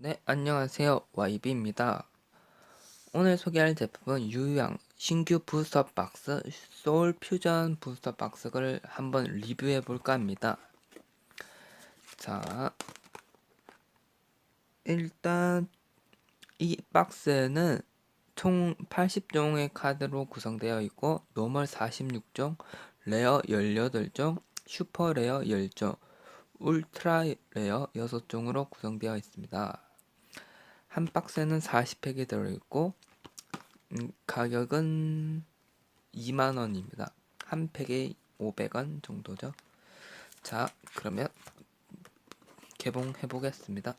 네, 안녕하세요. YB입니다. 오늘 소개할 제품은 유양 신규 부스터 박스 소울 퓨전 부스터 박스를 한번 리뷰해 볼까 합니다. 자, 일단 이 박스는 총 80종의 카드로 구성되어 있고 노멀 46종, 레어 18종, 슈퍼 레어 10종, 울트라 레어 6종으로 구성되어 있습니다. 한 박스에는 40팩이 들어있고 음, 가격은 2만원입니다. 한 팩에 500원 정도죠. 자, 그러면 개봉해 보겠습니다.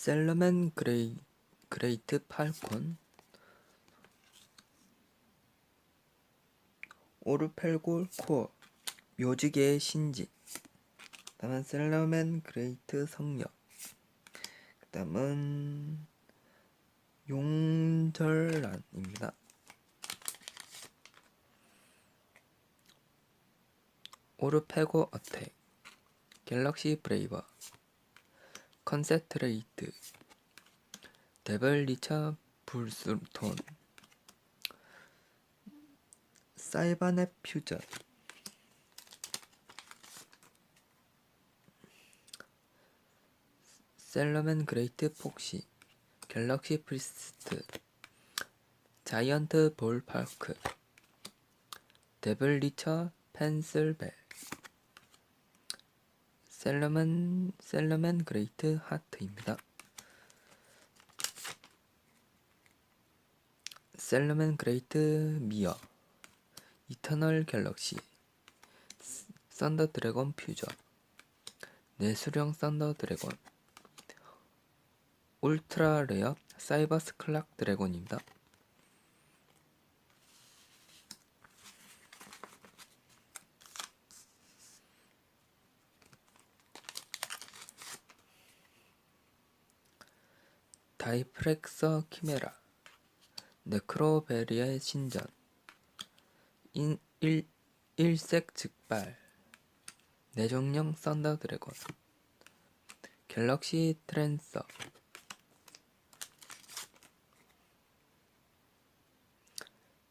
셀러맨 그레이, 그레이트 팔콘 오르펠골 코어 묘지계의 신지 그 다음은 셀러맨 그레이트 성녀 그다음은 용절란입니다. 오르페고 어택 갤럭시 브레이버 컨센트레이트. 데블리처 불술톤. 사이바넷 퓨전. 셀러맨 그레이트 폭시. 갤럭시 프리스트. 자이언트 볼 파크. 데블리처 펜슬벨 셀러맨 셀러맨 그레이트 하트입니다. 셀러맨 그레이트 미어 이터널 갤럭시 썬더 드래곤 퓨전 내수령 썬더 드래곤 울트라 레어 사이버스 클락 드래곤입니다. 다이프렉서 키메라 네크로베리의 신전 인, 일, 일색 즉발 내종령 썬더 드래곤 갤럭시 트랜서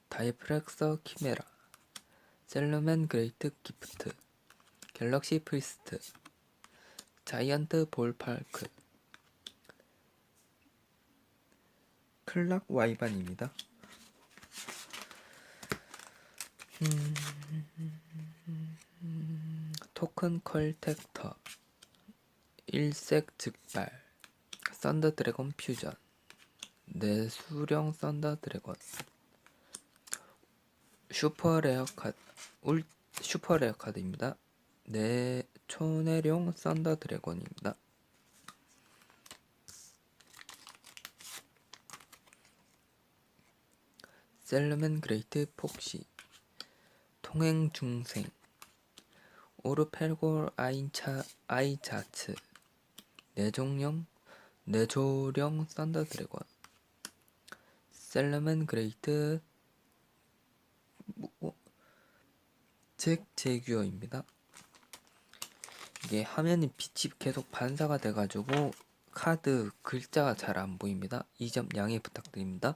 다이프렉서 키메라 셀러맨 그레이트 기프트 갤럭시 프리스트 자이언트 볼파크 클락 와이반입니다. 음, 토큰 컬텍터 일색 즉발 썬더 드래곤 퓨전 내수령 썬더 드래곤 슈퍼 레어 카드 울 슈퍼 레어 카드입니다. 내 초내룡 썬더 드래곤입니다. 셀러맨 그레이트 폭시 통행 중생 오르펠골 아인차 아이자츠 내종령 내조령 썬더 드래곤 셀러맨 그레이트 뭐, 잭 제규어입니다. 이게 화면이 빛이 계속 반사가 돼가지고 카드 글자가 잘 안 보입니다. 이 점 양해 부탁드립니다.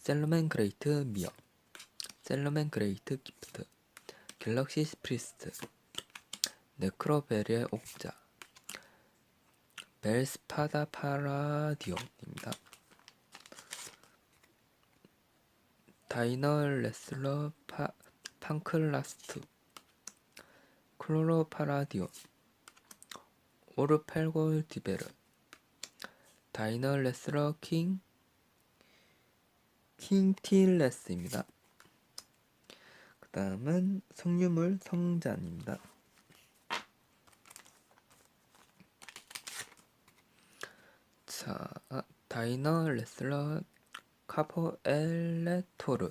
셀러맨 그레이트 미어 셀러맨 그레이트 기프트 갤럭시 스프리스트 네크로베리의 옥자 벨스파다 파라디오입니다. 다이너 레슬러 파, 판클라스트 클로로 파라디오 오르펠골 디베르 다이너 레슬러 킹 킹틸레스입니다. 그 다음은 석유물 성잔입니다. 자, 다이너 레슬러 카포 엘레토르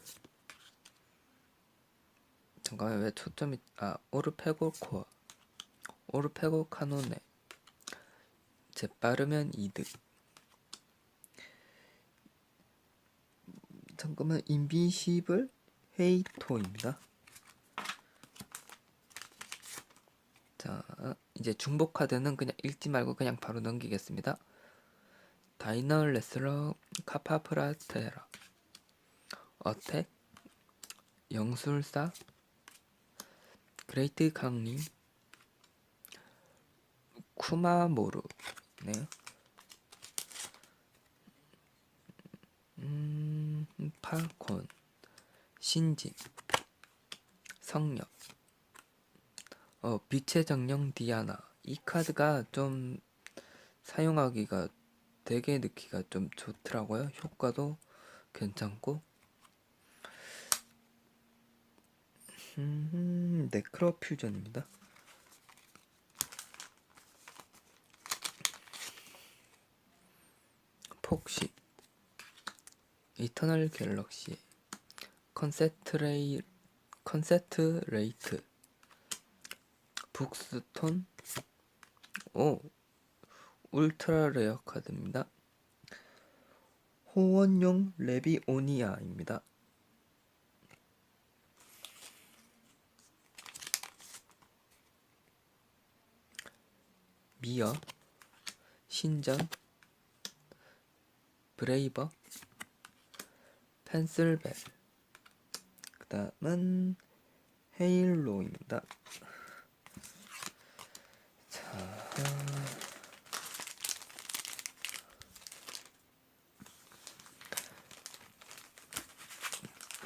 잠깐만 왜 초점이 아 오르페고 코어 오르페고 카노네 재빠르면 이득 잠깐만 인비시블 헤이토입니다. 자 이제 중복 카드는 그냥 읽지 말고 그냥 바로 넘기겠습니다. 다이너 레슬러 카파프라테라. 어택 영술사 그레이트 강림 쿠마모루 네. 음, 팔콘 신진 성력 어 빛의 정령 디아나 이 카드가 좀 사용하기가 되게 넣기가 좀 좋더라고요. 효과도 괜찮고. 음, 네크로 퓨전입니다. 폭식 이터널 갤럭시 컨세트레이 컨세트레이트 북스톤 오 울트라 레어 카드입니다. 호원용 레비오니아입니다. 미어, 신전, 브레이버, 펜슬벨, 그 다음은 헤일로입니다. 자,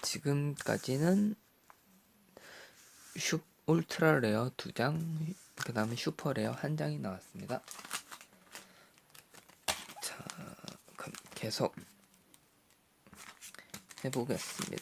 지금까지는 슈 울트라 레어 두 장, 그 다음에 슈퍼 레어 한 장이 나왔습니다. 자, 그럼 계속 해보겠습니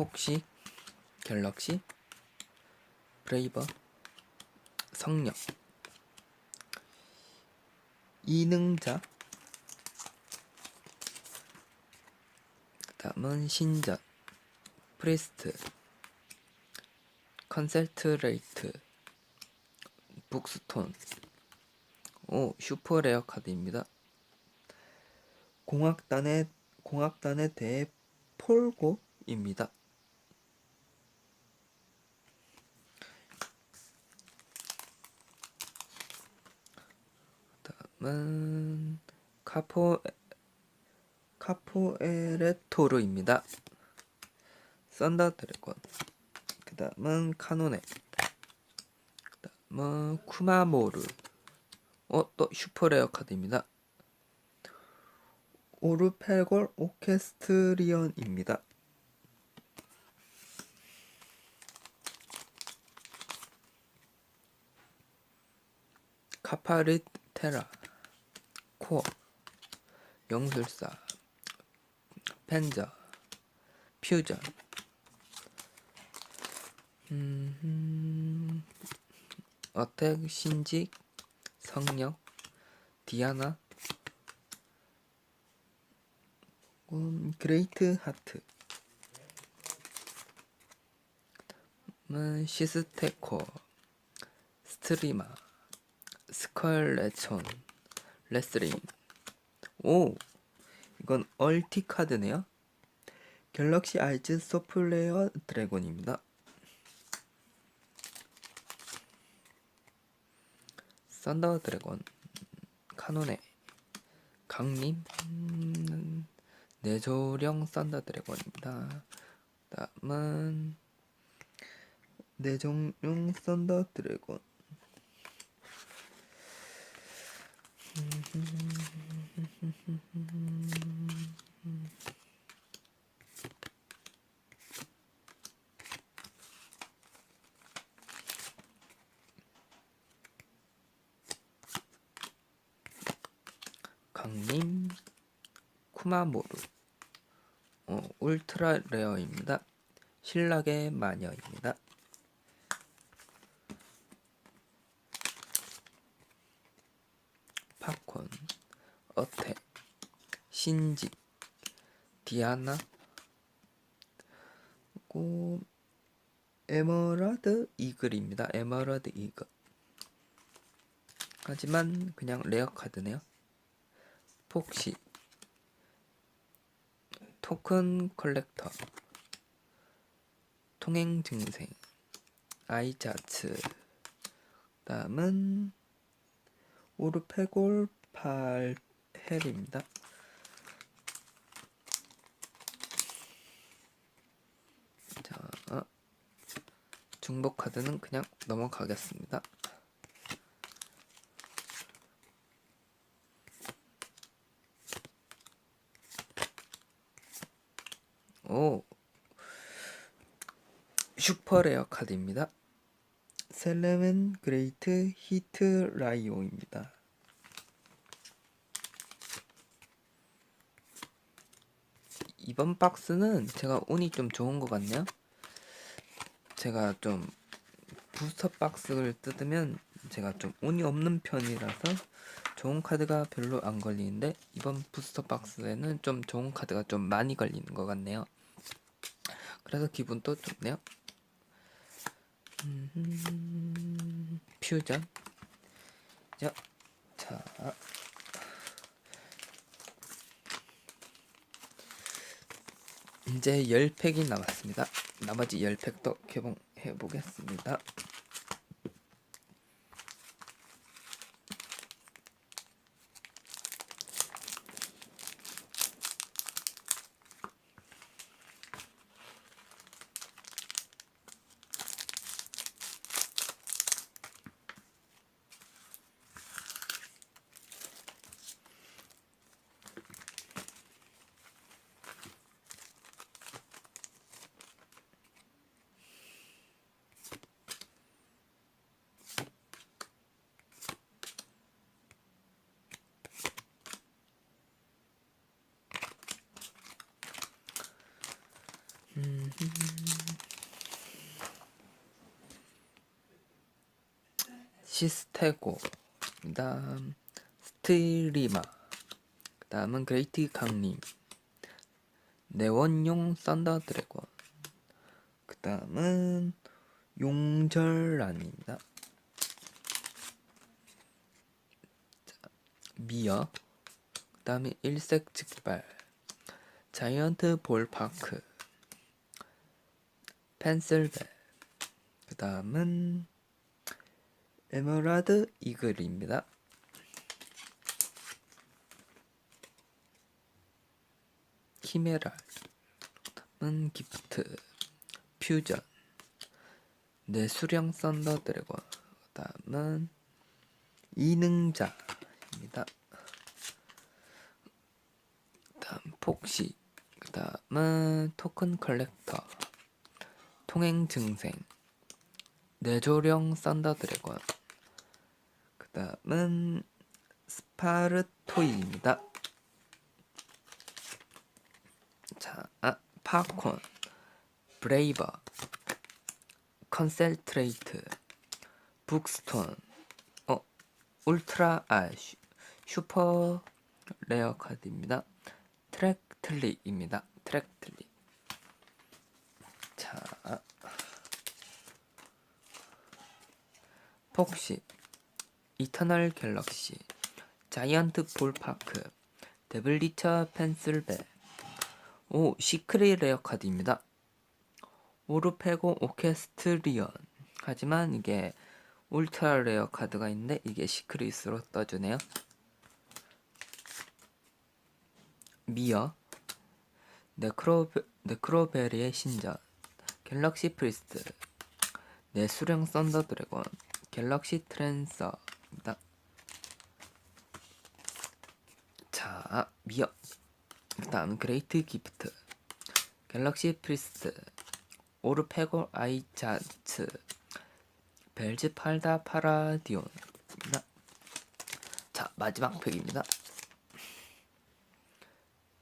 폭식, 갤럭시, 브레이버, 성력, 이능자, 그 다음은 신전, 프리스트, 컨셀트레이트, 북스톤, 오 슈퍼 레어 카드입니다. 공학단의 공학단의 대폴고입니다. 은 카포 카포에레토르입니다. 썬더 드래곤. 그 다음은 카노네. 그 다음은 쿠마모르. 어, 또 슈퍼레어 카드입니다. 오르펠골 오케스트리언입니다. 카파리 테라 코어 영술사 펜저 퓨전. 음, 어택 신직 성력 디아나 음, 그레이트 하트. 음, 시스테코 스트리마 스컬레촌 레슬링 오 이건 얼티 카드네요. 갤럭시 아이즈 소플레어 드래곤입니다. 썬더 드래곤 카노네 강림 음, 내조령 썬더 드래곤입니다. 다음은 내정용 썬더 드래곤 강림 쿠마모루 어, 울트라 레어입니다. 신락의 마녀입니다. 팝콘 어택 신직 디아나 그리고 에머라드 이글입니다. 에머라드 이글 하지만 그냥 레어 카드네요. 폭시 토큰 컬렉터 통행 증생 아이자츠 다음은 오르페골 팔헬입니다. 자 중복 카드는 그냥 넘어가겠습니다. 오 슈퍼레어 카드입니다. 셀레멘 그레이트 히트 라이오입니다. 이번 박스는 제가 운이 좀 좋은 것 같네요. 제가 좀 부스터 박스를 뜯으면 제가 좀 운이 없는 편이라서 좋은 카드가 별로 안 걸리는데 이번 부스터 박스에는 좀 좋은 카드가 좀 많이 걸리는 것 같네요. 그래서 기분도 좋네요. 음, 퓨전. 자, 자. 이제 10팩이 남았습니다. 나머지 10팩도 개봉해 보겠습니다. 시스테고 그 다음 스트리마 그 다음은 그레이트 강림 네원용 썬더 드래곤 그 다음은 용절란입니다. 자, 미어 그 다음에 일색 즉발 자이언트 볼파크 펜슬벨 그 다음은 에메랄드 이글입니다. 키메랄은 기프트 퓨전 내수령 썬더 드래곤 그 다음은 이능자입니다. 다음 폭시 그 다음은 토큰 컬렉터 통행 증생 뇌조령 썬더 드래곤 그 다음은 스파르토이입니다. 자 아, 팝콘 브레이버 컨센트레이트 북스톤 어 울트라 아 슈, 슈퍼 레어 카드입니다. 트랙틀릭입니다. 트랙틀릭 자 폭시 이터널 갤럭시 자이언트 볼파크 데블리처 펜슬벨 오 시크릿 레어 카드입니다. 오르페고 오케스트리언. 하지만 이게 울트라 레어 카드가 있는데 이게 시크릿으로 떠주네요. 미어. 네크로베, 네크로베리의 신전. 갤럭시 프리스트. 내수령 썬더 드래곤. 갤럭시 트랜서 입니다 자 미어 그다음 그레이트 기프트. 갤럭시 프리스트. 오르페고 아이자츠. 벨즈 팔다 파라디온입니다. 자 마지막 팩입니다.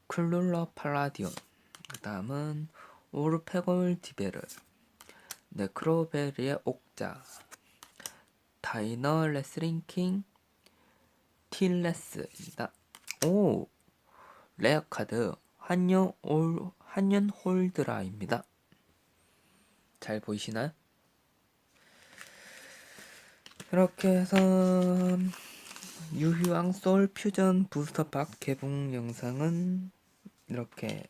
클룰러 팔라디온. 그 다음은 오르페골 디베르. 네크로베리의 옥자 다이너 레슬링킹 틸레스입니다. 오 레어 카드 한년 올 한년 홀드라입니다. 잘 보이시나요? 이렇게 해서 유휴왕 소울 퓨전 부스터 박 개봉 영상은 이렇게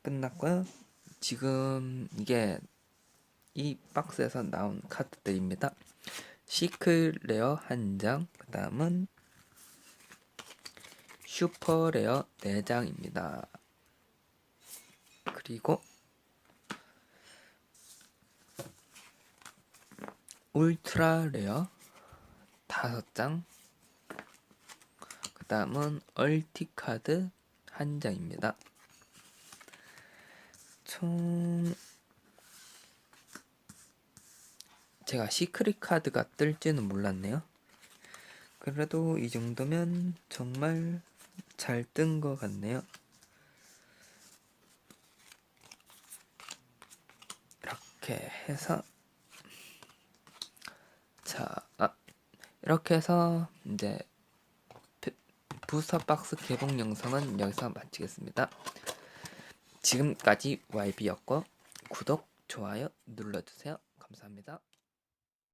끝났고요. 지금 이게 이 박스에서 나온 카드들입니다. 시크 레어 한 장, 그 다음은 슈퍼 레어 4장입니다. 그리고 울트라 레어 다섯 장. 그 다음은 얼티 카드 한 장입니다. 총 제가 시크릿 카드가 뜰지는 몰랐네요. 그래도 이 정도면 정말 잘 뜬 것 같네요. 이렇게 해서 자, 아, 이렇게 해서 이제 피- 부스터 박스 개봉 영상은 여기서 마치겠습니다. 지금까지 YB였고 구독, 좋아요 눌러주세요. 감사합니다.